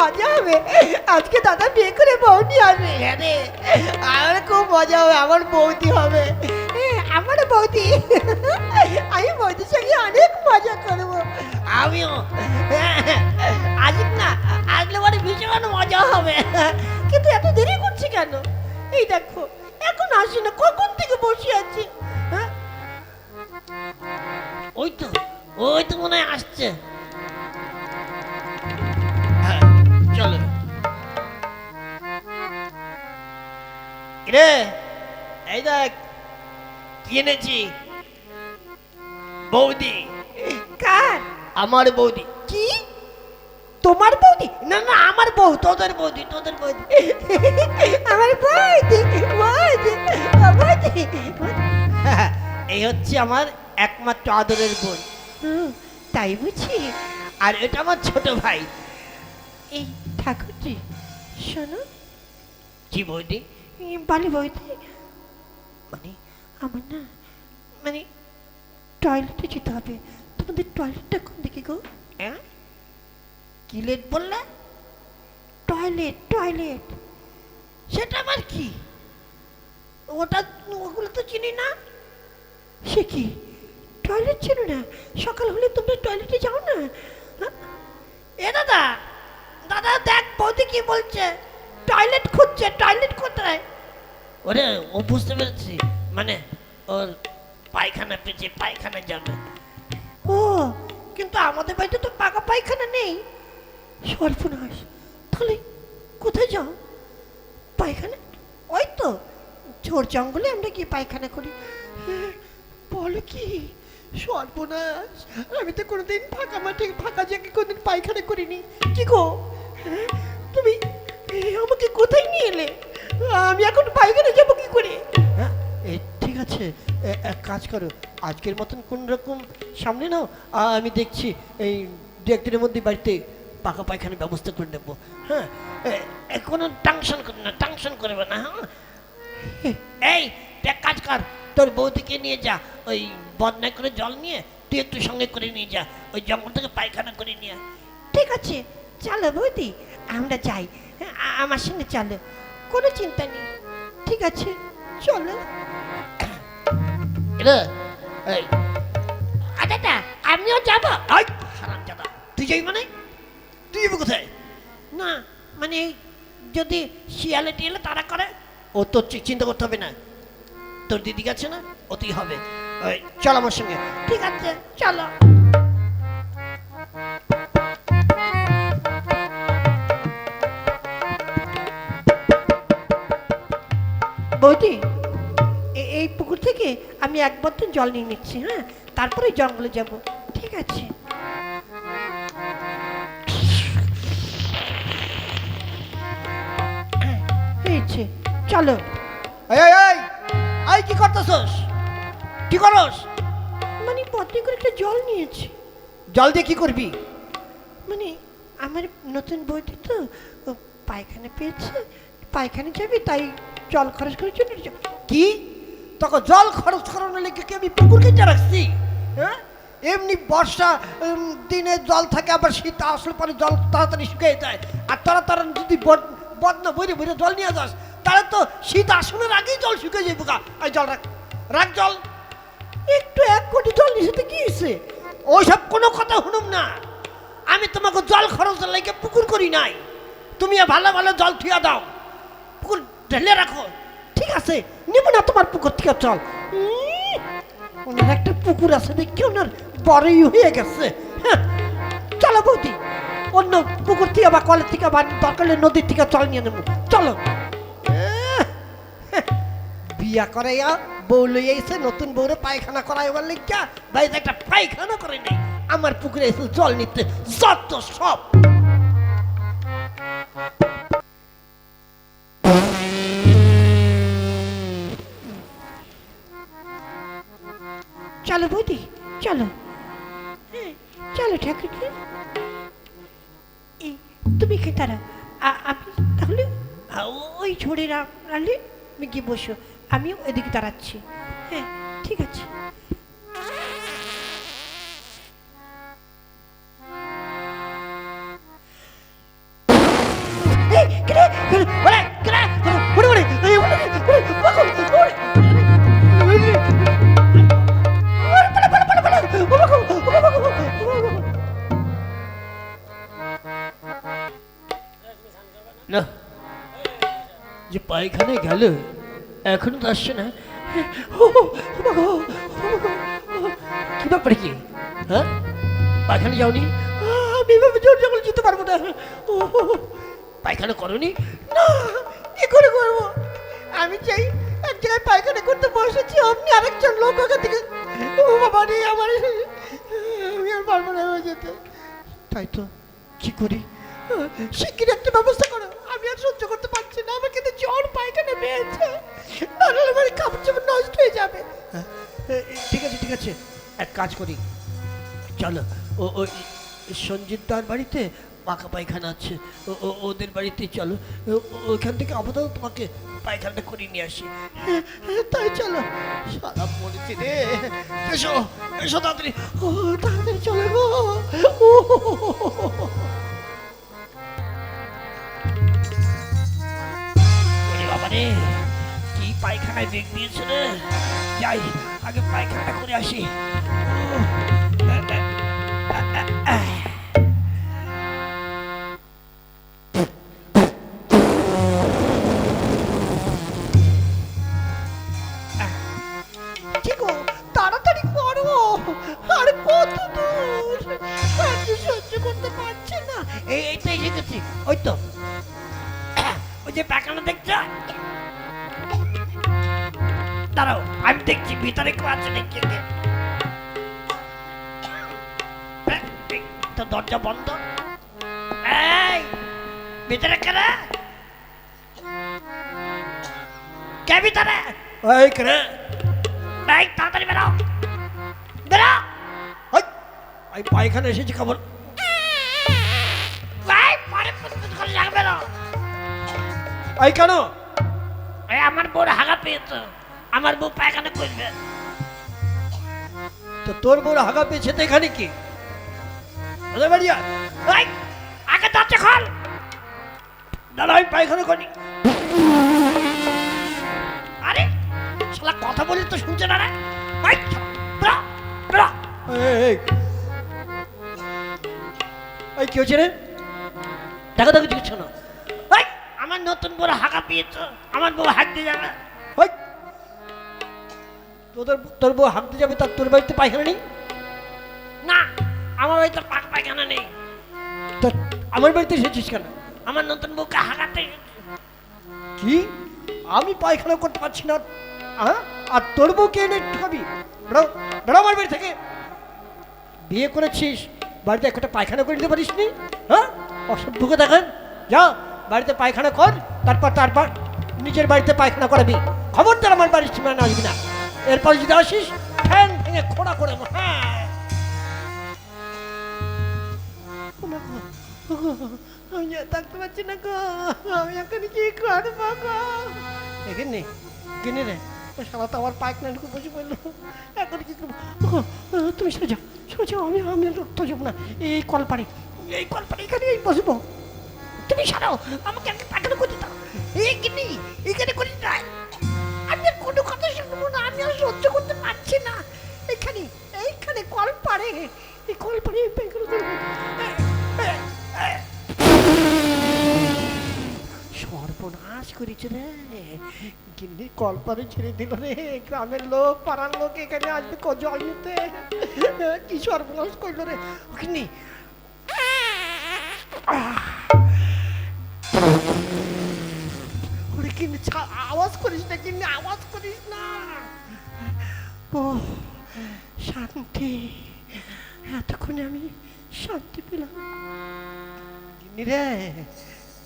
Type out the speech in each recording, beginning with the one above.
মজা হবে। আজকে দাদা বিয়ে করে বৌদি আসবে। রে আমার খুব মজা হবে আমার বৌদি হবে। আমার বৌদি। আমি বৌদির সঙ্গে অনেক মজা করব। আমিও। আজ না আসলে মানে ভীষণ মজা হবে। কিন্তু এত দেরি করছে কেন? এই দেখো এখন আসে না কখন থেকে বসে আছি? হ্যাঁ? ওই তো ওই তো মনে হয় আসছে। রে এই দেখ কি এনেছি? বৌদি। কার? আমার বৌদি। কি? তোমার বৌদি? না না আমার বউ তোদের বৌদি তোদের বৌদি। আমার বৌদি বৌদি বৌদি। এই হচ্ছে আমার একমাত্র আদরের বোন। তাই বুঝি? আর এটা আমার ছোট ভাই। এই ঠাকুরজি শোনো। কি বৌদি? বলি বৌদি মানে? আমার না মানে টয়লেটে যেতে হবে। তোমাদের টয়লেটটা কোন দিকে গো? হ্যাঁ কি লেট বললে? টয়লেট টয়লেট সেটা আবার কি? ওটা ওগুলো তো চিনি না। সে কি? টয়লেট ছিল না? সকাল হলে তোমরা টয়লেটে যাও না? এ দাদা দাদা দেখ বৌদি কি বলছে। টয়লেট খুঁজছে টয়লেট কোথায়? ওরে ও বুঝতে পেরেছি। মানে ওর পায়খানা পেয়েছে পায়খানা যাবে। ও কিন্তু আমাদের বাড়িতে তো পাকা পায়খানা নেই। সর্বনাশ। তাহলে কোথায় যাও? পায়খানা? ওই তো ঝোর জঙ্গলে আমরা গিয়ে পায়খানা করি। বলো কি? সর্বনাশ। আমি তো কোনোদিন ফাঁকা মাঠে ফাঁকা জায়গায় কোনোদিন পায়খানা করিনি। কি গো? হ্যাঁ, তুমি আমাকে কোথায় নিয়ে এলে? আমি এখন পায়খানা যাব কি করে? হ্যাঁ ঠিক আছে। এক কাজ করো। আজকের মতন কোন রকম সামনে নাও। আমি দেখছি এই দু একদিনের মধ্যে বাড়িতে পাকা পায়খানার ব্যবস্থা করে নেব। হ্যাঁ কোনো টাংশন করে না টাংশন করবে না হ্যাঁ? এই এক কাজ কর। তোর বৌদিকে নিয়ে যা ওই বন্যায় করে জল নিয়ে তুই একটু সঙ্গে করে নিয়ে যা ওই জঙ্গল থেকে পায়খানা করে নিয়ে। ঠিক আছে চলো বৌদি আমরা যাই। আমার সঙ্গে চলো। কোনো চিন্তা নেই। ঠিক আছে চলো। আচ্ছা আমিও যাব। দাদা তুই যাই মানে? তুই যাবি কোথায়? না মানে যদি শিয়ালে টিয়ালে তারা করে। ও তোর চিন্তা করতে হবে না। তোর দিদি গেছে না ওতেই হবে। ওই চল আমার সঙ্গে। ঠিক আছে চলো। বৌদি এই পুকুর থেকে আমি এক বোতল জল নিয়ে নিচ্ছি হ্যাঁ? তারপরে জঙ্গলে যাব ঠিক আছে? হ্যাঁ, হয়েছে চলো। এই এই কি করতেছস? কি করস? মানে পত্নী করে একটা জল নিয়েছি। জল দিয়ে কি করবি? মানে আমার নতুন বইটি তো পায়খানা পেয়েছে পায়খানা যাবে তাই জল খরচ করার জন্য কি? তোকে জল খরচ করানোর লেগে কি আমি পুকুর কেটে রাখছি? হ্যাঁ? এমনি বর্ষা দিনে জল থাকে, আবার শীত আসলে পরে জল তাড়াতাড়ি শুকিয়ে যায়। আর তারা তারা যদি বদ- বদনা বইরে বইরে জল নিয়ে যাস, তাহলে তো শীত আসনের আগেই জল শুকিয়ে যাবে গা। এই জল রাখ রাখ জল। একটু এক কোটি জল নিতে কি হয়েছে ওইসব কোনো কথা শুনুম না। আমি তোমাকে জল খরচ লেগে পুকুর করি নাই। তুমি ভালো ভালো জল থুয়া দাও। পুকুর ঢেলে রাখো। ঠিক আছে নেব না তোমার পুকুর থেকে চল। ওনার একটা পুকুর আছে দেখি ওনার বড়ই হয়ে গেছে। হ্যাঁ, চলো বৌদি। অন্য পুকুর থেকে বা কলের থেকে বা দরকার হলে নদীর থেকে চল নিয়ে নেব। চলো। হ্যাঁ, বিয়া করাইয়া বউ লইয়া এসে নতুন বউরে পায়খানা করাই এবার লিখা ভাই একটা পায়খানা করে নেই। আমার পুকুরে এসে জল নিতে যত সব। চলো বৌদি চলো। চলো ঠাকুরজি। তুমি খেতে দাঁড়াও। আপনি তাহলে ওই ঝড়ে রাখলে গিয়ে বসো। আমিও এদিকে দাঁড়াচ্ছি। হ্যাঁ ঠিক আছে। যে পায়খানায় গেল, এখনও তো আসছে না। কি ব্যাপারে কি? হ্যাঁ? পায়খানা যাওনি? আমি জোর জঙ্গল যেতে পারব না। পায়খানা করনি? না, কি করে করব? আমি চাই এক জায়গায় পায়খানা করতে বসেছি আপনি আরেকজন লোক ওখান থেকে, ও বাবা রে, আমার আমি আর পারব না হয়ে যেতে। তাই তো, কি করি? শিগগির একটা ব্যবস্থা করো। আমি আর সহ্য করতে পারছি না। আমাকে তো জ্বর, পায়খানা পেয়েছে। নাহলে আমার কাপড় চাপড় নষ্ট হয়ে যাবে। ঠিক আছে ঠিক আছে। এক কাজ করি। চলো, ও ওই সঞ্জিত দার বাড়িতে পাকা পায়খানা আছে। ও- ও- ওদের বাড়িতে চলো। ও- ও- ওইখান থেকে আপাতত তোমাকে পায়খানাটা করিয়ে নিয়ে আসি। তাই চলো। সারা পড়েছি রে। এসো এসো তাড়াতাড়ি। ও, তাড়াতাড়ি চলে গো। পায়খানায় বেগ দিয়েছে রে। যাই, আগে পায়খানা করে আসি। করতে পারছি না। এই এই তো এসে গেছি। ওই তো। ওই যে পায়খানা দেখছ? দাঁড়াও আমি দেখছি ভিতরে কেউ আছে নাকি এই, তো দরজা বন্ধ। এই ভিতরে কেন? কে ভিতরে? এই করে এই তাড়াতাড়ি বেরো। বেরো। এই পায়খানা এসেছি খবর। এই কেন? আমার বউর হাগা পেয়েছে। আমার বউ পায়খানা করবে। তো তোর বড় হাগা পেয়েছে তো এখানে কি? ওদের বাড়ি আগে দরজা খোল। দাঁড়া আমি পায়খানা করি আরে শালা কথা বলি তো শুনছে না রে। এই কি হচ্ছে রে? দেখা দেখা জিজ্ঞেস না আমার নতুন বউর হাগা পেয়েছে। আমার বউ দিয়ে যাবে। ওই তোদের তোর বউ হাঁটতে যাবে তার তোর বাড়িতে পায়খানা নেই? না আমার বাড়িতে পাক পায়খানা নেই। তো আমার বাড়িতে এসেছিস কেন? আমার নতুন বউকে হাগাতে কি? আমি পায়খানা করতে পারছি না। হ্যাঁ আর তোর বউকে এনে ঠকাবি বেড়ো বেড়ো আমার বাড়ি থেকে। বিয়ে করেছিস বাড়িতে একটা পায়খানা করে নিতে পারিস নি? হ্যাঁ? অসভ্যকে দেখেন। যা বাড়িতে পায়খানা কর তারপর তারপর নিজের বাড়িতে পায়খানা করাবি। খবরদার আমার বাড়ির সীমানা আসবি না। এরপর যদি আসিস ফ্যান ভেঙে খোড়া করে হ্যাঁ। আমি থাকতে পারছি না গো। আমি কি করব গো? কিনে রে শালা তো আমার বসে এখন কি তুমি সরে সরে যাও, আমি আমি আর যাব না। এই কল পাড়ি এই কল পাড়ি এখানে এই বসবো। তুমি সরাও, আমাকে আগে পায়খানা করতে দাও। এই কিনি এখানে করি না আমি কোনো আমি আর সহ্য করতে পারছি না। এখানে, এইখানে কল পাড়ে এই কল এই সর্বনাশ করেছে রে। গিন্নি কল পাড়ে ছেড়ে দিল রে। গ্রামের লোক, পাড়ার লোক এখানে আসবে জল নিতে কি সর্বনাশ করল রে। গিন্নি আওয়াজ করিস না কিন্নি আওয়াজ করিস না। ও শান্তি। এতক্ষণে আমি শান্তি পেলাম। রে,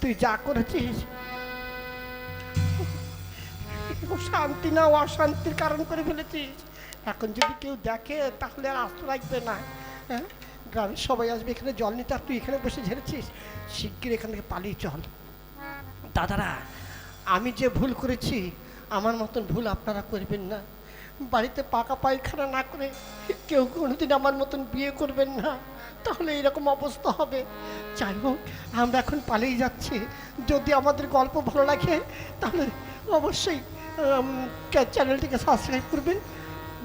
তুই যা করেছিস? শান্তি না, অশান্তির কারণ করে ফেলেছিস। এখন যদি কেউ দেখে, তাহলে আর আস্ত রাখবে না। হ্যাঁ? গ্রামের সবাই আসবে, এখানে জল নিতে। আর তুই এখানে বসে ঝেড়েছিস? শিগগির এখান থেকে পালিয়ে চল। দাদারা, আমি যে ভুল করেছি, আমার মতন ভুল আপনারা করবেন না। বাড়িতে পাকা পায়খানা না করে কেউ কোনোদিন আমার মতন বিয়ে করবেন না, তাহলে এরকম অবস্থা হবে। যাই হোক, আমরা এখন পালিয়ে যাচ্ছি। যদি আমাদের গল্প ভালো লাগে, তাহলে অবশ্যই চ্যানেলটিকে সাবস্ক্রাইব করবেন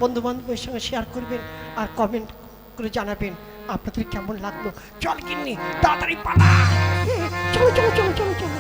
বন্ধু বান্ধবের সঙ্গে শেয়ার করবেন, আর কমেন্ট করে জানাবেন আপনাদের কেমন লাগল। চল কিন্নি তাড়াতাড়ি পালা! চলো চলো চলো চলো চলো।